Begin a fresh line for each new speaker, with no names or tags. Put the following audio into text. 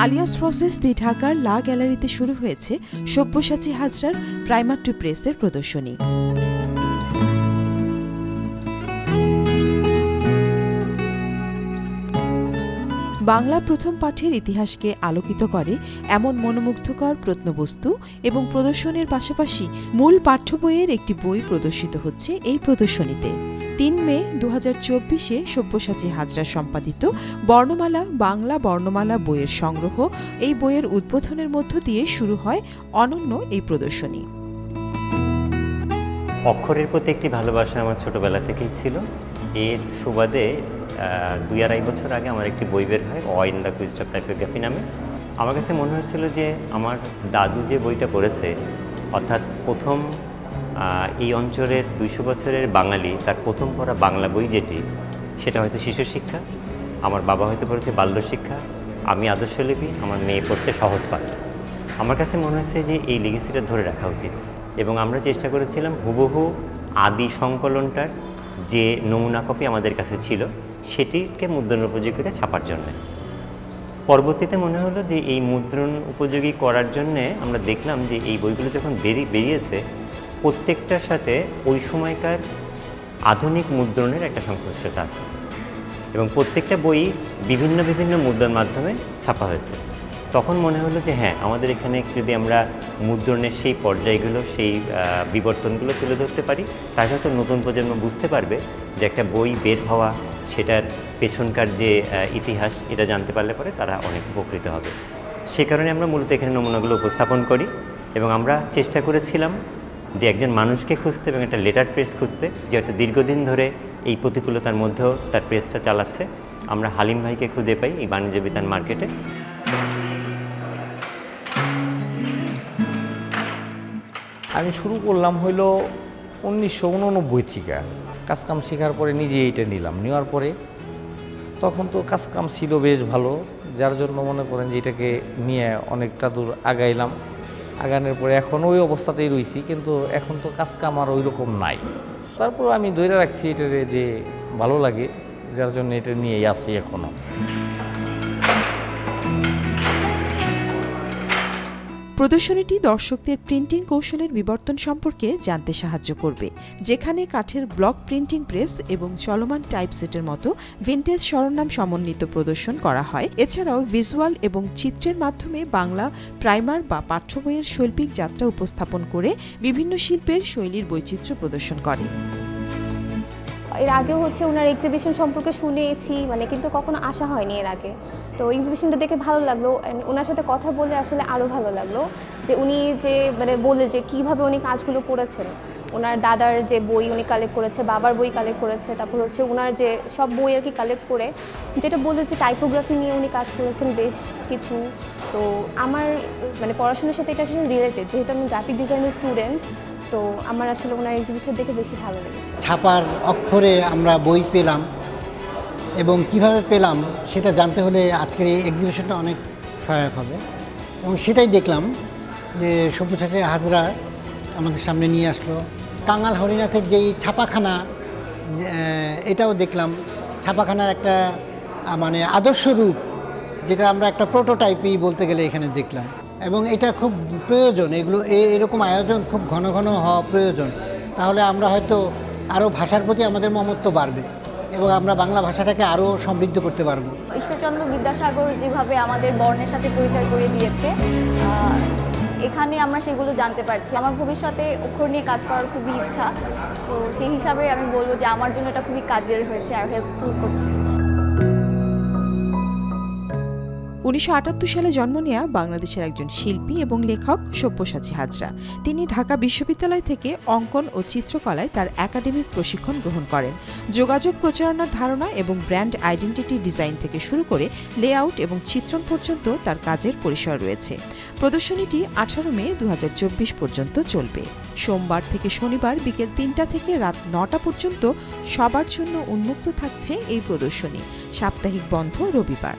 Alias process দি ঢাকার লা গ্যালারিতে শুরু হয়েছে সব্যসাচী হাজরার প্রাইমার টু প্রেসের প্রদর্শনী। বাংলা প্রথম পাঠের ইতিহাসকে আলোকিত করে এমন মনোমুগ্ধকর প্রত্নবস্তু এবং প্রদর্শনের পাশাপাশি মূল পাঠ্য বইয়ের একটি বই প্রদর্শিত হচ্ছে এই প্রদর্শনীতে। তিন মে দু হাজার চব্বিশে সব্যসাচী হাজরা সম্পাদিত বর্ণমালা, বাংলা বর্ণমালা বইয়ের সংগ্রহ এই বইয়ের উদ্বোধনের মধ্য দিয়ে শুরু হয় অনন্য এই প্রদর্শনী।
অক্ষরের প্রতি একটি ভালোবাসা আমার ছোটবেলা থেকেই ছিল। এর সুবাদে দুই আড়াই বছর আগে আমার একটি বই বের হয়, অ in the quest of typography নামে। আমার কাছে মনে হয়েছিল যে, আমার দাদু যে বইটা পড়েছে, অর্থাৎ প্রথম এই অঞ্চলের দুইশো বছরের বাঙালি, তার প্রথম পড়া বাংলা বই যেটি, সেটা হয়তো শিশু শিক্ষা, আমার বাবা হয়তো পড়েছে বাল্য শিক্ষা, আমি আদর্শলিপি আমার মেয়ে পড়ছে সহজ পাঠ। আমার কাছে মনে হচ্ছে যে এই লিগেসিটা ধরে রাখা উচিত। এবং আমরা চেষ্টা করেছিলাম হুবহু আদি সংকলনটার যে নমুনা কপি আমাদের কাছে ছিল, সেটিকে মুদ্রণ উপযোগী করে ছাপার জন্য। পরবর্তীতে মনে হলো যে এই মুদ্রণ উপযোগী করার জন্যে আমরা দেখলাম যে এই বইগুলো যখন বেরিয়ে বেরিয়েছে প্রত্যেকটার সাথে ওই সময়কার আধুনিক মুদ্রণের একটা সংশ্লিষ্টতা আছে। এবং প্রত্যেকটা বই বিভিন্ন বিভিন্ন মুদ্রার মাধ্যমে ছাপা হয়েছে। তখন মনে হলো যে হ্যাঁ আমাদের এখানে যদি আমরা মুদ্রণের সেই পর্যায়গুলো, সেই বিবর্তনগুলো তুলে ধরতে পারি, তাহলে হয়তো নতুন প্রজন্ম বুঝতে পারবে যে একটা বই বের হওয়া, সেটার পেছনকার যে ইতিহাস, এটা জানতে পারলে পরে তারা অনেক উপকৃত হবে। সে কারণে আমরা মূলত এখানে নমুনাগুলো উপস্থাপন করি এবং আমরা চেষ্টা করেছিলাম যে একজন মানুষকে খুঁজতে এবং একটা লেটার প্রেস খুঁজতে, যে একটা দীর্ঘদিন ধরে এই প্রতিকূলতার মধ্যেও তার প্রেসটা চালাচ্ছে, আমরা হালিম ভাইকে খুঁজে পাই এই বাণিজ্য বিতান মার্কেটে।
আমি শুরু করলাম হইল উনিশশো উননব্বই থেকে। কাজকাম শেখার পরে নিজে এইটা নিলাম। নেওয়ার পরে তখন তো কাজকাম ছিল বেশ ভালো, যার জন্য মনে করেন যে এটাকে নিয়ে অনেকটা দূর আগাইলাম। আগানোর পরে এখন ওই অবস্থাতেই রয়েছি কিন্তু এখন তো কাজকাম আর ওই রকম নাই। তারপর আমি ধরে রাখছি এটারে যে ভালো লাগে, যার জন্য এটা নিয়েই আছি এখনও
প্রদর্শনীটি দর্শকদের প্রিন্টিং কৌশলের বিবর্তন সম্পর্কে জানতে সাহায্য করবে, যেখানে কাঠের ব্লক প্রিন্টিং প্রেস এবং চলমান টাইপসেটের মতো ভিন্টেজ শিরোনাম সমন্বিত প্রদর্শন করা হয়। এছাড়াও ভিজুয়াল এবং চিত্রের মাধ্যমে বাংলা প্রাইমার বা পাঠ্য বইয়ের শৈল্পিক যাত্রা উপস্থাপন করে বিভিন্ন শিল্পের শৈলীর বৈচিত্র্য প্রদর্শন করে।
এর আগেও হচ্ছে ওনার এক্সিবিশন সম্পর্কে শুনেছি মানে কিন্তু কখনো আসা হয়নি এর আগে। তো এক্সিবিশনটা দেখে ভালো লাগল and ওনার সাথে কথা বলে আসলে আরও ভালো লাগল যে উনি যে মানে বলে যে কীভাবে উনি কাজগুলো করেছেন। ওনার দাদার যে বই উনি কালেক্ট করেছে, বাবার বই কালেক্ট করেছে, তারপর হচ্ছে ওনার যে সব বই আর কি কালেক্ট করে, যেটা বলে যে টাইপোগ্রাফি নিয়ে উনি কাজ করেছেন বেশ কিছু। তো আমার মানে পড়াশোনার সাথে এটা আসলে রিলেটেড যেহেতু আমি গ্রাফিক ডিজাইনের স্টুডেন্ট তো আমার আসলে ওনার এক্সিবিশন দেখে বেশি ভালো লেগেছে।
ছাপার অক্ষরে আমরা বই পেলাম এবং কীভাবে পেলাম সেটা জানতে হলে আজকের এই এক্সিবিশনটা অনেক সহায়ক হবে। এবং সেটাই দেখলাম যে সব্যসাচী হাজরা আমাদের সামনে নিয়ে আসলো। কাঙাল হরিনাথের যেই ছাপাখানা এটাও দেখলাম। ছাপাখানার একটা মানে আদর্শ রূপ, যেটা আমরা একটা প্রোটোটাইপই বলতে গেলে এখানে দেখলাম। এবং এটা খুব প্রয়োজন, এগুলো এরকম আয়োজন খুব ঘন ঘন হওয়া প্রয়োজন। তাহলে আমরা হয়তো আরও ভাষার প্রতি আমাদের মমত্ব বাড়বে এবং আমরা বাংলা ভাষাটাকে আরও সমৃদ্ধ করতে পারব।
ঈশ্বরচন্দ্র বিদ্যাসাগর যেভাবে আমাদের বর্ণের সাথে পরিচয় করে দিয়েছে এখানে আমরা সেগুলো জানতে পারছি। আমার ভবিষ্যতে অক্ষর নিয়ে কাজ করার খুবই ইচ্ছা, তো সেই হিসাবে আমি বলব যে আমার জন্য এটা খুবই কাজের হয়েছে আর হেল্পফুল করছে।
উনিশশো আটাত্তর সালে জন্ম নেয়া বাংলাদেশের একজন শিল্পী এবং লেখক সব্যসাচী হাজরা। তিনি ঢাকা বিশ্ববিদ্যালয় থেকে অঙ্কন ও চিত্রকলায় তার একাডেমিক প্রশিক্ষণ গ্রহণ করেন। যোগাযোগ প্রচারণার ধারণা এবং ব্র্যান্ড আইডেন্টিটি ডিজাইন থেকে শুরু করে লেআউট এবং চিত্রণ পর্যন্ত তার কাজের পরিসর রয়েছে। প্রদর্শনীটি আঠারো মে দু হাজার চব্বিশ পর্যন্ত চলবে। সোমবার থেকে শনিবার বিকেল তিনটা থেকে রাত নটা পর্যন্ত সবার জন্য উন্মুক্ত থাকছে এই প্রদর্শনী। সাপ্তাহিক বন্ধ রবিবার।